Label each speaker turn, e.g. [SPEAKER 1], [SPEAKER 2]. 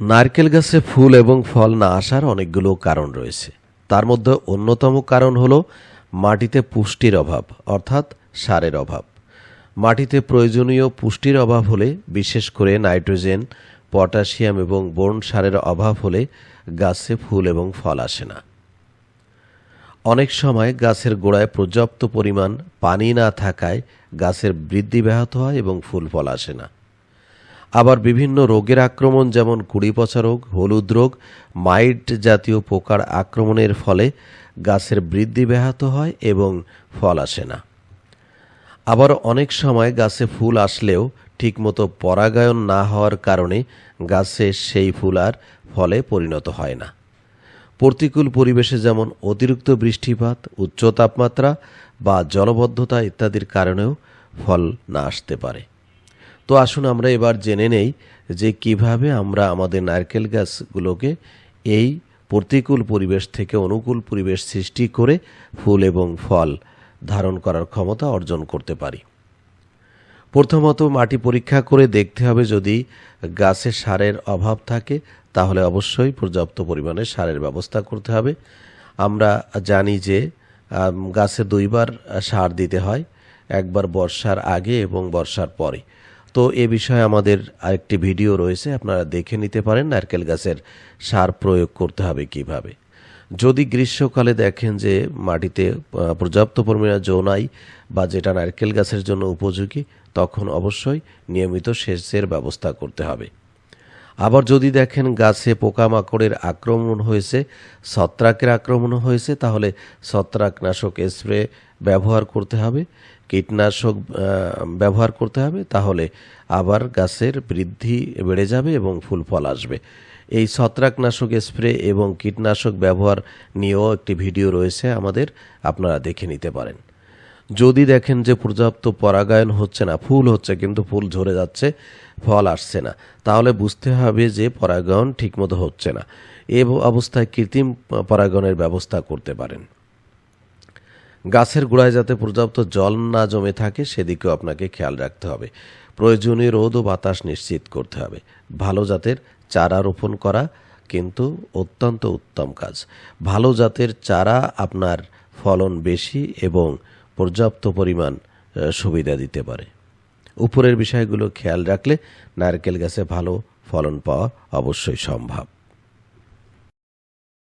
[SPEAKER 1] নারকেল গাছে ফুল এবং ফল না আসার অনেকগুলো কারণ রয়েছে। তার মধ্যে অন্যতম কারণ হলো মাটিতে পুষ্টির অভাব, অর্থাৎ সারের অভাব। মাটিতে প্রয়োজনীয় পুষ্টির অভাব হলে, বিশেষ করে নাইট্রোজেন, পটাশিয়াম এবং বোরন সারের অভাব হলে গাছে ফুল এবং ফল আসে না। অনেক সময় গাছের গোড়ায় পর্যাপ্ত পরিমাণ পানি না থাকায় গাছের বৃদ্ধি ব্যাহত হয় এবং ফুল ফল আসে না। আবার বিভিন্ন রোগের আক্রমণ, যেমন কুড়ি পচা রোগ, হলুদ রোগ, মাইট জাতীয় পোকার আক্রমণের ফলে গাছের বৃদ্ধি ব্যাহত হয় এবং ফল আসে না। আবার অনেক সময় গাছে ফুল আসলেও ঠিকমতো পরাগায়ন না হওয়ার কারণে গাছে সেই ফুল আর ফলে পরিণত হয় না। প্রতিকূল পরিবেশে যেমন অতিরিক্ত বৃষ্টিপাত, উচ্চ তাপমাত্রা বা জলবদ্ধতা ইত্যাদির কারণেও ফল না আসতে পারে। তো আসুন আমরা এবার জেনে নেই যে কীভাবে আমরা আমাদের নারকেল গাছগুলোকে এই প্রতিকূল পরিবেশ থেকে অনুকূল পরিবেশ সৃষ্টি করে ফুল এবং ফল ধারণ করার ক্ষমতা অর্জন করতে পারি। প্রথমত মাটি পরীক্ষা করে দেখতে হবে যদি গাছে সারের অভাব থাকে, তাহলে অবশ্যই পর্যাপ্ত পরিমাণে সারের ব্যবস্থা করতে হবে। আমরা জানি যে গাছে দুইবার সার দিতে হয়, একবার বর্ষার আগে এবং বর্ষার পরে। তো এ বিষয়ে আমাদের আরেকটি ভিডিও রয়েছে, আপনারা দেখে নিতে পারেন নারকেল গাছের সার প্রয়োগ করতে হবে কীভাবে। যদি গ্রীষ্মকালে দেখেন যে মাটিতে পর্যাপ্ত পরিমাণে জোনাই বা যেটা নারকেল গাছের জন্য উপযোগী, তখন অবশ্যই নিয়মিত সেচের ব্যবস্থা করতে হবে। আবার যদি দেখেন গাছে পোকামাকড়ের আক্রমণ হয়েছে, ছত্রাকের আক্রমণ হয়েছে, তাহলে ছত্রাকনাশক স্প্রে ব্যবহার করতে হবে, কীটনাশক ব্যবহার করতে হবে, তাহলে আবার গাছের বৃদ্ধি বেড়ে যাবে এবং ফুল ফল আসবে। এই ছত্রাকনাশক স্প্রে এবং কীটনাশক ব্যবহার নিয়েও একটি ভিডিও রয়েছে আমাদের, আপনারা দেখে নিতে পারেন। যদি দেখেন যে পর্যাপ্ত পরাগায়ন হচ্ছে না, ফুল হচ্ছে কিন্তু ফুল ঝরে যাচ্ছে, ফল আসছে না, তাহলে বুঝতে হবে যে পরাগায়ন ঠিকমতো হচ্ছে না। এ অবস্থায় কৃত্রিম পরাগায়নের ব্যবস্থা করতে পারেন। গাছের গোড়ায় যাতে পর্যাপ্ত জল না জমে থাকে, সেদিকেও আপনাকে খেয়াল রাখতে হবে। প্রয়োজনীয় রোদ ও বাতাস নিশ্চিত করতে হবে। ভালো জাতের চারা রোপণ করা কিন্তু অত্যন্ত উত্তম কাজ। ভালো জাতের চারা আপনার ফলন বেশি এবং পর্যাপ্ত পরিমাণ সুবিধা দিতে পারে। উপরের বিষয়গুলো খেয়াল রাখলে নারকেল গাছে ভালো ফলন পাওয়া অবশ্যই সম্ভব।